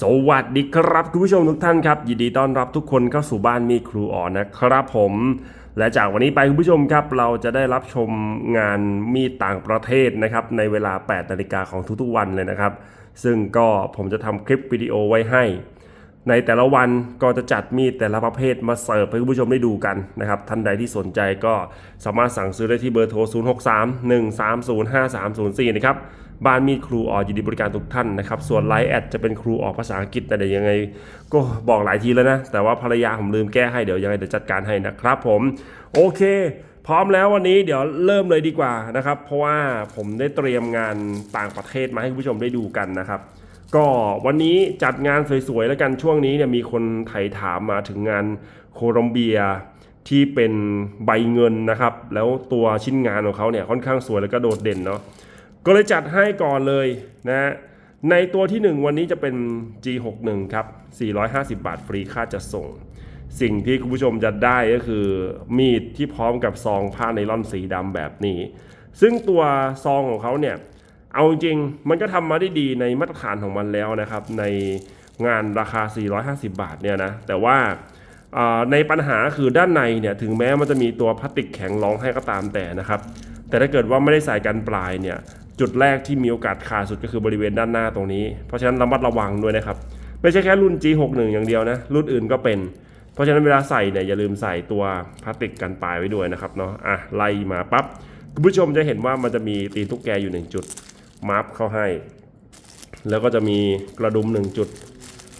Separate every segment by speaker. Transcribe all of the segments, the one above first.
Speaker 1: สวัสดีครับคุณผู้ชมทุกท่านครับ ยินดีต้อนรับทุกคนเข้าสู่บ้านมีครูอ่อนนะครับผม และจากวันนี้ไปคุณผู้ชมครับ เราจะได้รับชมงานมีดต่างประเทศนะครับ ในเวลา 8นาฬิกาของทุกๆวันเลยนะครับ ซึ่งก็ผมจะทำคลิปวิดีโอไว้ให้ ในแต่ละวันก็จะจัดมีดแต่ละประเภทมาเสิร์ฟให้คุณผู้ชมได้ดูกันนะครับท่านใดที่สนใจก็สามารถสั่งซื้อได้ที่เบอร์โทร 063 130 5304 นะครับ บ้านมีดครูออยินดีบริการทุกท่านนะครับส่วนไลน์แอดจะเป็นครูออกภาษาอังกฤษแต่เดี๋ยวยังไง ก็บอกหลายทีแล้วนะ แต่ว่าภรรยาผมลืมแก้ให้เดี๋ยวยังไงเดี๋ยวจัดการให้นะครับ ผมโอเค พร้อมแล้ววันนี้เดี๋ยวเริ่มเลยดีกว่านะครับ เพราะว่าผมได้เตรียมงานต่างประเทศมาให้ผู้ชมได้ดูกันนะครับก็วันนี้จัดงานสวยๆแล้วกันช่วงนี้เนี่ยมีคนไถ่ถามมาถึงงานโคลอมเบียที่เป็นใบเงินนะครับ แล้วตัวชิ้นงานของเขาเนี่ยค่อนข้างสวยแล้วก็โดดเด่นเนาะ ก็เลยจัดให้ก่อนเลยนะในตัวที่ 1 วันนี้จะเป็น G61 ครับ 450 บาทฟรีค่าจัดส่ง สิ่งที่คุณผู้ชมจะได้ก็คือ มีดที่พร้อมกับซองผ้าไนล่อนสีดำแบบนี้ ซึ่งตัวซองของเขาเนี่ย เอาจริงๆมันก็ทำมาได้ดีในมาตรฐานของมันแล้วนะครับ ในงานราคา 450 บาทเนี่ยนะ แต่ว่าในปัญหาคือด้านในเนี่ย ถึงแม้มันจะมีตัวพลาสติกแข็งรองให้ก็ตามแต่นะครับ แต่ถ้าเกิดว่าไม่ได้ใส่กันปลายเนี่ย จุดแรกที่มีโอกาสขาดสุดก็คือบริเวณด้านหน้าตรงนี้ เพราะฉะนั้นระมัดระวังด้วยนะครับ ไม่ใช่แค่รุ่น G61 อย่างเดียวนะ รุ่นอื่นก็เป็น เพราะฉะนั้นเวลาใส่เนี่ยอย่าลืมใส่ตัวพลาสติกกันปลายไว้ด้วยนะครับเนาะอะไล่มาปั๊บคุณผู้ชมจะเห็นว่ามันจะมีตีนตุ๊กแกอยู่หนึ่งจุดมาร์ฟเข้าให้ แล้วก็จะมีกระดุมหนึ่งจุด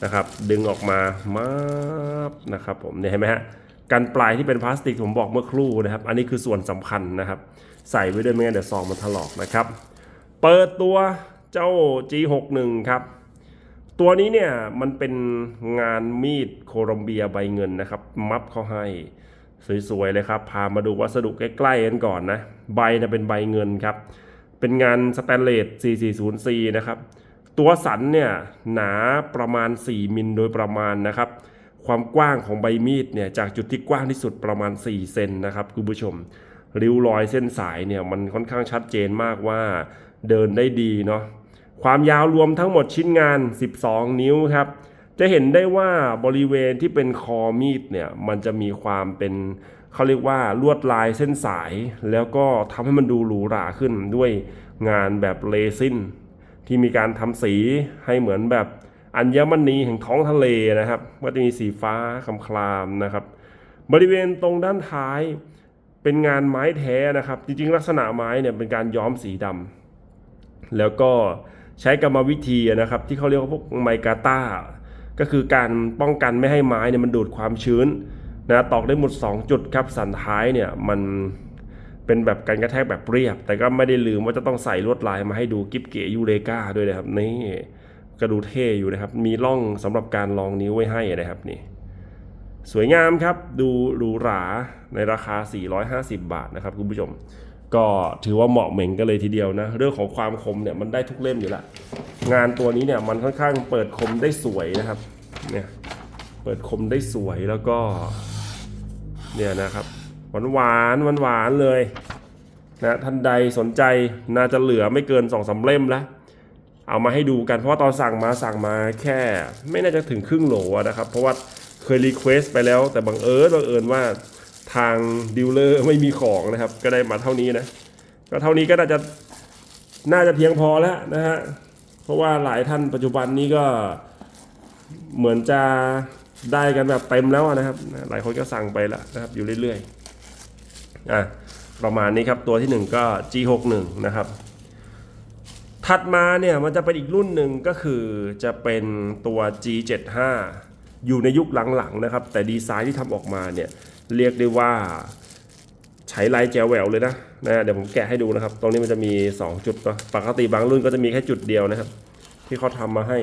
Speaker 1: นะครับ ดึงออกมามาร์ฟนะครับผมเนี่ยเห็นไหมฮะกันปลายที่เป็นพลาสติกผมบอกเมื่อครู่นะครับ อันนี้คือส่วนสำคัญนะครับ ใส่ไว้ด้วยไม่งั้นเดี๋ยวซองมันถลอกนะครับ เปิดตัวเจ้า G61 ครับ ตัวนี้เนี่ยมันเป็นงานมีดโคลอมเบียใบเงินนะครับ มัฟเขาให้สวยๆเลยครับ พามาดูวัสดุใกล้ๆกันก่อนนะ ใบนะเป็นใบเงินครับ เป็นงานสแตนเลส 440C นะครับ ตัวสันเนี่ยหนาประมาณ 4 มิลโดยประมาณนะครับ ความกว้างของใบมีดเนี่ยจากจุดที่กว้างที่สุดประมาณ 4 เซนนะครับคุณผู้ชม ริ้วรอยเส้นสายเนี่ยมันค่อนข้างชัดเจนมากว่า เดินได้ดีเนาะความยาวรวมทั้งหมดชิ้นงาน 12 นิ้วครับ จะเห็นได้ว่าบริเวณที่เป็นคอมีดเนี่ยมันจะมีความเป็นเขาเรียกว่าลวดลายเส้นสาย แล้วก็ทำให้มันดูหรูหราขึ้นด้วยงานแบบเลซินที่มีการทำสีให้เหมือนแบบอัญมณีแห่งท้องทะเลนะครับ ก็จะมีสีฟ้าคำคลามนะครับ บริเวณตรงด้านท้ายเป็นงานไม้แท้นะครับ จริงๆ ลักษณะไม้เนี่ยเป็นการย้อมสีดำ แล้วก็ใช้กรรมวิธีนะครับ ที่เขาเรียกว่าพวกไมกาต้าก็คือการป้องกันไม่ให้ไม้เนี่ยมันดูดความชื้นนะตอกได้หมด 2 จุดครับสันท้ายเนี่ยมันเป็นแบบการกระแทกแบบเรียบ แต่ก็ไม่ได้ลืมว่าจะต้องใส่ลวดลายมาให้ดูกิบเก๋ยูเรกาด้วยนะครับนี่ก็ดูเท่อยู่นะครับ มีร่องสำหรับการรองนิ้วไว้ให้นะครับนี่สวยงามครับ ดูหรูหราในราคา 450 บาทนะครับคุณผู้ชม ก็ถือว่าเหมาะเหม่งกันเลยทีเดียวนะ เรื่องของความคมเนี่ยมันได้ทุกเล่มอยู่ล้วงานตัวนี้เนี่ยมันค่อนข้างเปิดคมได้สวยนะครับเนี่ยเปิดคมได้สวยแล้วก็เนี่ยนะครับหวานหวานหวานหวานเลยนะท่านใดสนใจน่าจะเหลือไม่เกิน2องสาเล่มแล้วเอามาให้ดูกันเพราะว่าตอนสั่งมาสั่งมาแค่ ไม่น่าจะถึงครึ่งโหลนะครับ เพราะว่าเคยรีเควสไปแล้วแต่บังเอิญบังเอิญว่า ทางดีลเลอร์ไม่มีของนะครับ ก็ได้มาเท่านี้นะ ก็เท่านี้ก็น่าจะน่าจะเพียงพอแล้วนะฮะเพราะว่าหลายท่านปัจจุบันนี้ก็เหมือนจะได้กันแบบเต็มแล้วนะครับ หลายคนก็สั่งไปแล้วนะครับ อยู่เรื่อยๆอะประมาณนี้ครับตัวที่หนึ่งก็ G61 นะครับ ถัดมาเนี่ยมันจะเป็นอีกรุ่นหนึ่งก็คือจะเป็นตัว G75 อยู่ในยุคหลังๆนะครับ แต่ดีไซน์ที่ทำออกมาเนี่ย เรียกได้ว่าใช้ลายแจวแหววเลยนะนะเดี๋ยวผมแกะให้ดูนะครับ ตรงนี้มันจะมี 2 จุดเนาะปกติบางรุ่นก็จะมีแค่จุดเดียวนะครับ ที่เขาทำมาให้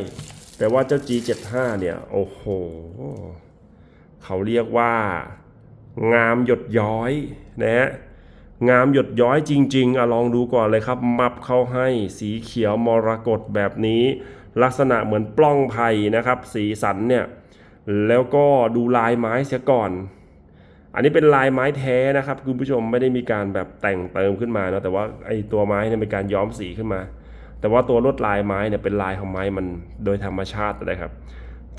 Speaker 1: แต่ว่าเจ้า G75 เนี่ยโอ้โหเขาเรียกว่า งามหยดย้อยนะฮะงามหยดย้อยจริงๆอะลองดูก่อนเลยครับ มับเข้าให้สีเขียวมรกตแบบนี้ ลักษณะเหมือนปล้องไผ่นะครับ สีสันเนี่ย แล้วก็ดูลายไม้เสียก่อน อันนี้เป็นลายไม้แท้นะครับคุณผู้ชมไม่ได้มีการแบบแต่งเติมขึ้นมาเนาะแต่ว่าไอตัวไม้เนี่ยเป็นการย้อมสีขึ้นมา แต่ว่าตัวลวดลายไม้เนี่ยเป็นลายของไม้มันโดยธรรมชาตินะครับ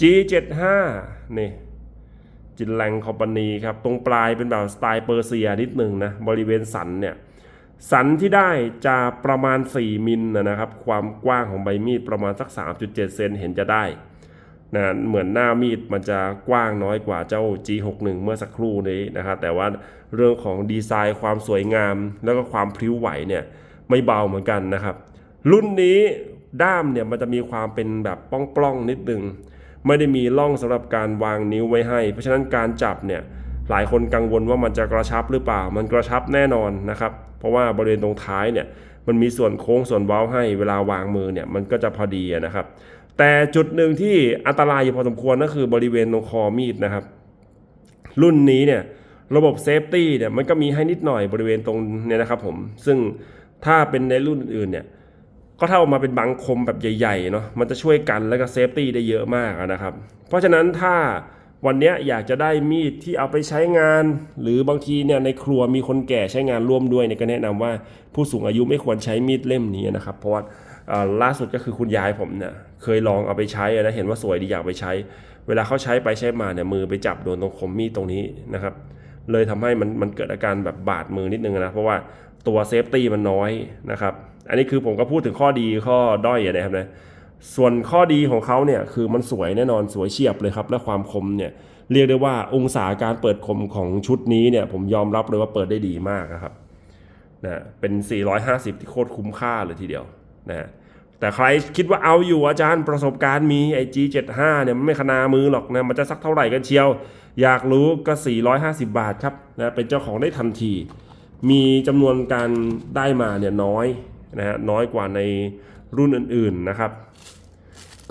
Speaker 1: G75 นี่จินแรงคอมพานีครับตรงปลายเป็นแบบสไตล์เปอร์เซียนิดหนึ่งนะบริเวณสันเนี่ยสันที่ได้จะประมาณ 4 มิลนะนะครับ ความกว้างของใบมีดประมาณสัก 3.7 เซนเห็นจะได้ นะเหมือนหน้ามีดมันจะกว้างน้อยกว่าเจ้า G61 เมื่อสักครู่นี้นะครับแต่ว่าเรื่องของดีไซน์ความสวยงาม แล้วก็ความพริ้วไหวเนี่ยไม่เบาเหมือนกันนะครับ รุ่นนี้ด้ามเนี่ยมันจะมีความเป็นแบบป้องๆนิดนึง ไม่ได้มีร่องสำหรับการวางนิ้วไว้ให้ เพราะฉะนั้นการจับเนี่ยหลายคนกังวลว่ามันจะกระชับหรือเปล่า มันกระชับแน่นอนนะครับ เพราะว่าบริเวณตรงท้ายเนี่ยมันมีส่วนโค้งส่วนเว้าให้เวลาวางมือเนี่ยมันก็จะพอดีนะครับ แต่จุดหนึ่งที่อันตรายอยู่พอสมควรก็คือบริเวณตรงคอมีดนะครับ รุ่นนี้เนี่ยระบบเซฟตี้เนี่ยมันก็มีให้นิดหน่อยบริเวณตรงเนี่ยนะครับผมซึ่งถ้าเป็นในรุ่นอื่นเนี่ยก็เท่ามาเป็นบังคมแบบใหญ่ๆเนาะมันจะช่วยกันแล้วก็เซฟตี้ได้เยอะมากนะครับ เพราะฉะนั้นถ้าวันนี้อยากจะได้มีดที่เอาไปใช้งาน หรือบางทีเนี่ยในครัวมีคนแก่ใช้งานร่วมด้วยเนี่ยก็แนะนำว่าผู้สูงอายุไม่ควรใช้มีดเล่มนี้นะครับ เพราะว่า ล่าสุดก็คือคุณยายผมเนี่ยเคยลองเอาไปใช้อะนะเห็นว่าสวยดีอยากไปใช้ เวลาเขาใช้ไปใช้มาเนี่ยมือไปจับโดนตรงคมมีดตรงนี้นะครับ เลยทำให้มันมันเกิดอาการแบบบาดมือนิดนึงนะเพราะว่าตัวเซฟตี้มันน้อยนะครับ อันนี้คือผมก็พูดถึงข้อดีข้อด้อยอะนะครับนะส่วนข้อดีของเขาเนี่ยคือมันสวยแน่นอนสวยเฉียบเลยครับ และความคมเนี่ยเรียกได้ว่าองศาการเปิดคมของชุดนี้เนี่ยผมยอมรับเลยว่าเปิดได้ดีมากนะครับนะเป็น 450 ที่โคตรคุ้มค่าเลยทีเดียว นะแต่ใครคิดว่าเอาอยู่อาจารย์ประสบการณ์มีไอ G75 เนี่ยมันไม่ขนามือหรอกนะมันจะสักเท่าไหร่กันเชียว อยากรู้ก็ 450 บาทครับนะเป็นเจ้าของได้ทันที มีจำนวนการได้มาเนี่ยน้อยนะฮะน้อยกว่าในรุ่นอื่นๆนะครับ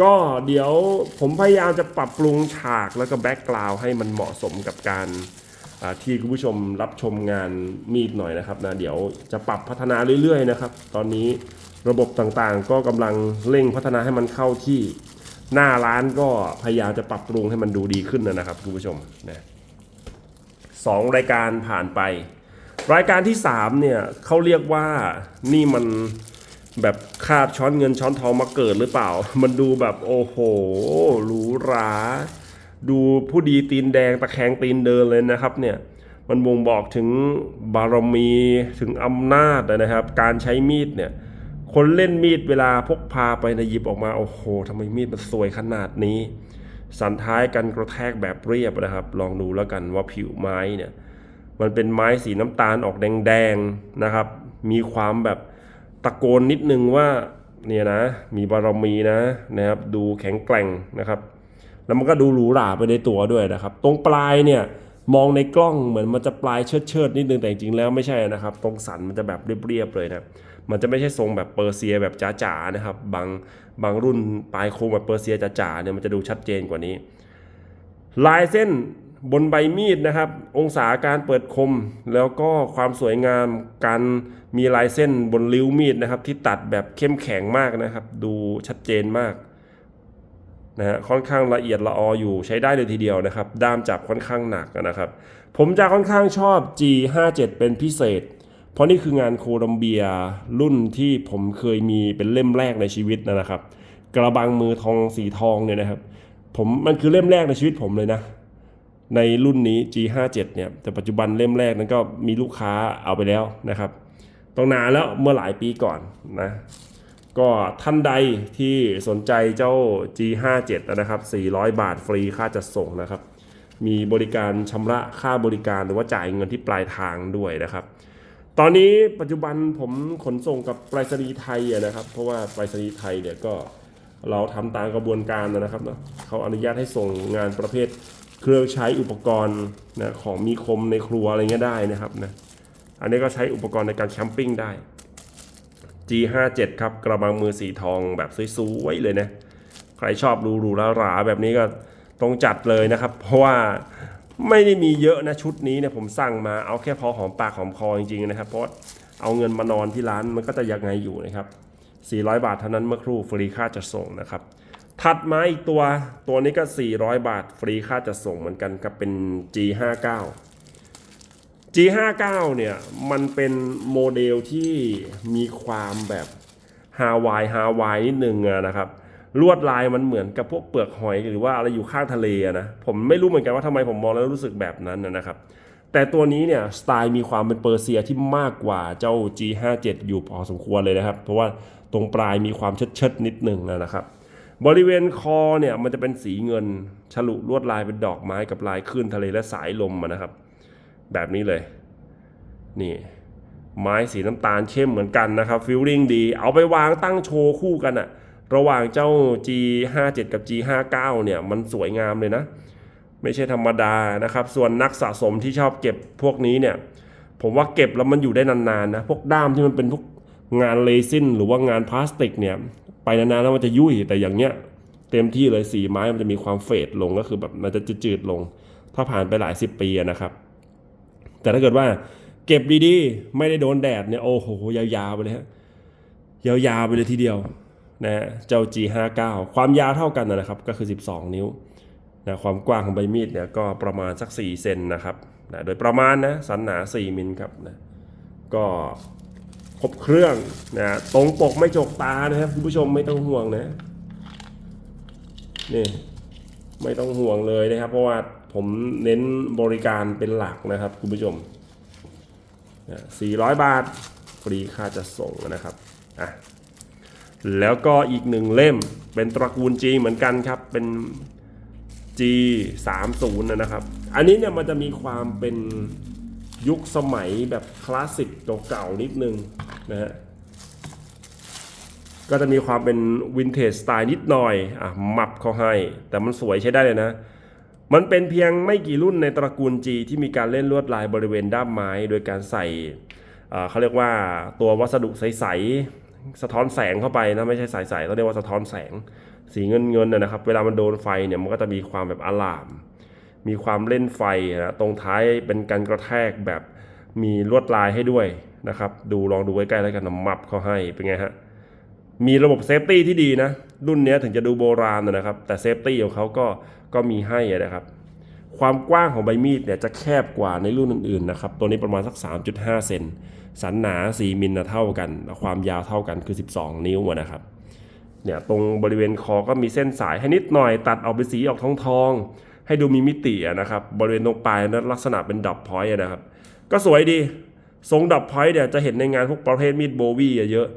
Speaker 1: ก็เดี๋ยวผมพยายามจะปรับปรุงฉากแล้วก็แบ็กกราวให้มันเหมาะสมกับการที่คุณผู้ชมรับชมงานมีดหน่อยนะครับนะเดี๋ยวจะปรับพัฒนาเรื่อยๆนะครับ ตอนนี้ ระบบต่างๆ ก็กำลังเร่งพัฒนาให้มันเข้าที่หน้าร้านก็พยายามจะปรับปรุงให้มันดูดีขึ้นนะครับคุณผู้ชมนะสองรายการผ่านไป รายการที่3เนี่ยเขาเรียกว่านี่มันแบบคาบช้อนเงินช้อนทองมาเกิดหรือเปล่า มันดูแบบโอ้โหหรูหราดูผู้ดีตีนแดงตะแคงตีนเดินเลยนะครับเนี่ยมันบ่งบอกถึงบารมีถึงอำนาจนะครับ การใช้มีดเนี่ย คนเล่นมีดเวลาพกพาไปในะหยิบออกมาโอ้โหทำไมมีดมันสวยขนาดนี้ สันท้ายกันกระแทกแบบเรียบนะครับ ลองดูแล้วกันว่าผิวไม้เนี่ย มันเป็นไม้สีน้ำตาลออกแดงๆนะครับ มีความแบบตะโกนนิดนึงว่าเนี่ยนะ มีบารมีนะนะครับ ดูแข็งแกร่งนะครับ แล้วมันก็ดูหรูหราไปในตัวด้วยนะครับ ตรงปลายเนี่ยมองในกล้องเหมือนมันจะปลายเชิดเชิดนิดนึงแต่จริงๆแล้วไม่ใช่นะครับ ตรงสันมันจะแบบเรียบๆเลยนะ มันจะไม่ใช่ทรงแบบเปอร์เซียแบบจ๋าๆนะครับ บางบางรุ่นปลายโค้งแบบเปอร์เซียจ๋าๆเนี่ยมันจะดูชัดเจนกว่านี้ ลายเส้นบนใบมีดนะครับ องศาการเปิดคม แล้วก็ความสวยงามการมีลายเส้นบนริ้วมีดนะครับ ที่ตัดแบบเข้มแข็งมากนะครับ ดูชัดเจนมากนะฮะค่อนข้างละเอียดละอออยู่ใช้ได้เลยทีเดียวนะครับ ด้ามจับค่อนข้างหนักนะครับ ผมจะค่อนข้างชอบ G57 เป็นพิเศษ เพราะนี่คืองานโคลัมเบียรุ่นที่ผมเคยมีเป็นเล่มแรกในชีวิตนะครับ กระบังมือทองสีทองเนี่ยนะครับ ผมมันคือเล่มแรกในชีวิตผมเลยนะ ในรุ่นนี้ G57 เนี่ยแต่ปัจจุบันเล่มแรกนั้นก็มีลูกค้าเอาไปแล้วนะครับต้องนานแล้วเมื่อหลายปีก่อนนะก็ท่านใดที่สนใจเจ้า G57 นะครับ 400 บาทฟรีค่าจัดส่งนะครับ มีบริการชำระค่าบริการหรือว่าจ่ายเงินที่ปลายทางด้วยนะครับ ตอนนี้ปัจจุบันผมขนส่งกับไปรษณีย์ไทยอะนะครับ เพราะว่าไปรษณีย์ไทยเนี่ยก็เราทำตามกระบวนการนะครับเนาะเขาอนุญาตให้ส่งงานประเภทเครื่องใช้อุปกรณ์นะของมีคมในครัวอะไรเงี้ยได้นะครับนะอันนี้ก็ใช้อุปกรณ์ในการแคมปิ้งได้ G57 ครับกระบังมือสีทองแบบสวยๆเลยนะใครชอบรูรูแล้วหราแบบนี้ก็ต้องจัดเลยนะครับ เพราะว่า ไม่ได้มีเยอะนะชุดนี้เนี่ยผมสั่งมาเอาแค่พอหอมปากหอมคอจริงๆนะครับ เพราะเอาเงินมานอนที่ร้านมันก็จะยังไงอยู่นะครับ 400 บาทเท่านั้นเมื่อครู่ฟรีค่าจัดส่งนะครับ ถัดมาอีกตัวตัวนี้ก็ 400 บาทฟรีค่าจัดส่งเหมือนกันกับเป็น G59 G59 เนี่ยมันเป็นโมเดลที่มีความแบบฮาวายฮาวายนิดนึงนะครับ ลวดลายมันเหมือนกับพวกเปลือกหอยหรือว่าอะไรอยู่ข้างทะเละนะผมไม่รู้เหมือนกันว่าทำไมผมมองแล้วรู้สึกแบบนั้นนะครับแต่ตัวนี้เนี่ยสไตล์มีความเป็นเปอร์เซียที่มากกว่าเจ้า G57 อยู่พอสมควรเลยนะครับ เพราะว่าตรงปลายมีความเชิดๆนิดหนึ่งนะครับ บริเวณคอเนี่ยมันจะเป็นสีเงินฉลุลวดลายเป็นดอกไม้กับลายคลื่นทะเลและสายลมนะครับ แบบนี้เลยนี่ไม้สีน้ำตาลเข้มเหมือนกันนะครับฟิลลิ่งดี เอาไปวางตั้งโชว์คู่กันอะ ระหว่างเจ้า G57 กับ G59 เนี่ยมันสวยงามเลยนะ ไม่ใช่ธรรมดานะครับ ส่วนนักสะสมที่ชอบเก็บพวกนี้เนี่ยผมว่าเก็บแล้วมันอยู่ได้นานๆนะพวกด้ามที่มันเป็นพวกงานเลซินหรือว่างานพลาสติกเนี่ยไปนานๆแล้วมันจะยุ่ยแต่อย่างเนี้ยเต็มที่เลยสีไม้มันจะมีความเฟดลงก็คือแบบมันจะจืดๆลง ถ้าผ่านไปหลายสิบปีนะครับ แต่ถ้าเกิดว่าเก็บดีๆ ไม่ได้โดนแดดเนี่ยโอ้โหยาวๆไปเลยฮะยาวๆไปเลยทีเดียว นะเจ้า G59 ความยาวเท่ากันนะครับก็คือ 12 นิ้วนะความกว้างของใบมีดเนี่ยก็ประมาณสัก 4 เซนนะครับนะโดยประมาณนะสันหนา 4 มิลครับนะก็ครบเครื่องนะตรงปกไม่จกตานะครับคุณผู้ชมไม่ต้องห่วงนะนี่ไม่ต้องห่วงเลยนะครับ เพราะว่าผมเน้นบริการเป็นหลักนะครับคุณผู้ชมนะ400 บาทฟรีค่าจะส่งนะครับอะ แล้วก็อีกหนึ่งเล่มเป็นตระกูล G เหมือนกันครับ เป็น G 3 0นะครับ อันนี้เนี่ยมันจะมีความเป็นยุคสมัยแบบคลาสสิกเก่าๆนิดนึงนะฮะก็จะมีความเป็นวินเทจสไตล์นิดหน่อยอะมับเขาให้ แต่มันสวยใช้ได้เลยนะ มันเป็นเพียงไม่กี่รุ่นในตระกูล G ที่มีการเล่นลวดลายบริเวณด้ามไม้ โดยการใส่เขาเรียกว่าตัววัสดุใส สะท้อนแสงเข้าไปนะไม่ใช่ใสๆเขาเรียกว่าสะท้อนแสง สีเงินเงินนะนะครับ เวลามันโดนไฟเนี่ยมันก็จะมีความแบบอลาม มีความเล่นไฟนะตรงท้ายเป็นการกระแทกแบบมีลวดลายให้ด้วยนะครับ ดูลองดูใกล้ๆแล้วกันนะมับเขาให้เป็นไงฮะมีระบบเซฟตี้ที่ดีนะ รุ่นนี้ถึงจะดูโบราณนะครับ แต่เซฟตี้ของเขาก็ก็มีให้นะครับ ความกว้างของใบมีดเนี่ยจะแคบกว่าในรุ่นอื่นๆนะครับ ตัวนี้ประมาณสัก 3.5 เซน สันหนา 4 มิลนะเท่ากัน ความยาวเท่ากันคือ 12 นิ้วนะครับเนี่ยตรงบริเวณคอก็มีเส้นสายให้นิดหน่อยตัดออกเป็นสีออกทองทองๆให้ดูมีมิตินะครับบริเวณตรงปลายนั้นลักษณะเป็นดับพอยต์นะครับ ก็สวยดีทรงดับพอยต์เนี่ยจะเห็นในงานพวกประเภทมีดโบวี่เยอะ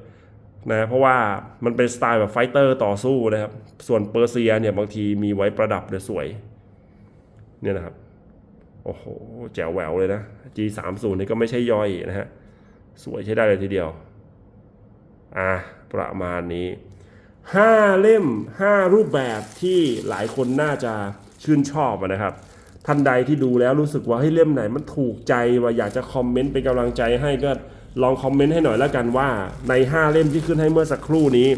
Speaker 1: นะเพราะว่ามันเป็นสไตล์แบบไฟเตอร์ต่อสู้นะครับ ส่วนเปอร์เซียเนี่ยบางทีมีไว้ประดับเลยสวยเนี่ยนะครับ โอ้โห แจ๋วแหววเลยนะ G30 นี่ก็ไม่ใช่ย่อยนะฮะ สวยใช้ได้เลยทีเดียว อะประมาณนี้ 5 เล่ม 5 รูปแบบที่หลายคนน่าจะชื่นชอบนะครับ ท่านใดที่ดูแล้วรู้สึกว่าให้เล่มไหนมันถูกใจว่าอยากจะคอมเมนต์เป็นกำลังใจให้ก็ลองคอมเมนต์ให้หน่อยแล้วกันว่าใน 5 เล่มที่ขึ้นให้เมื่อสักครู่นี้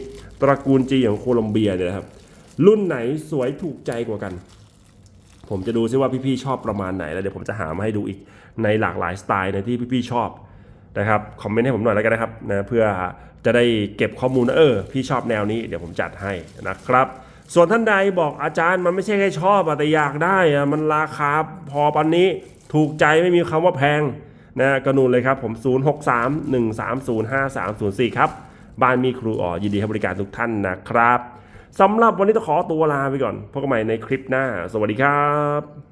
Speaker 1: ตระกูลจีของโคลอมเบียเนี่ยครับ รุ่นไหนสวยถูกใจกว่ากัน ผมจะดูซิว่าพี่ๆชอบประมาณไหนแล้วเดี๋ยวผมจะหามาให้ดูอีกในหลากหลายสไตล์ในที่พี่ๆชอบ นะครับคอมเมนต์ให้ผมหน่อยแล้วกันนะครับนะเพื่อจะได้เก็บข้อมูลนะเออพี่ชอบแนวนี้เดี๋ยวผมจัดให้นะครับ ส่วนท่านใดบอกอาจารย์มันไม่ใช่แค่ชอบอะแต่อยากได้อะมันราคาพอปันนี้ถูกใจไม่มีคำว่าแพงนะกระนูนเลยครับผม 0631305304 ครับ บ้านมีครูอ๋อยินดีให้บริการทุกท่านนะครับสำหรับวันนี้ต้องขอตัวลาไปก่อนพบกันใหม่ในคลิปหน้า สวัสดีครับ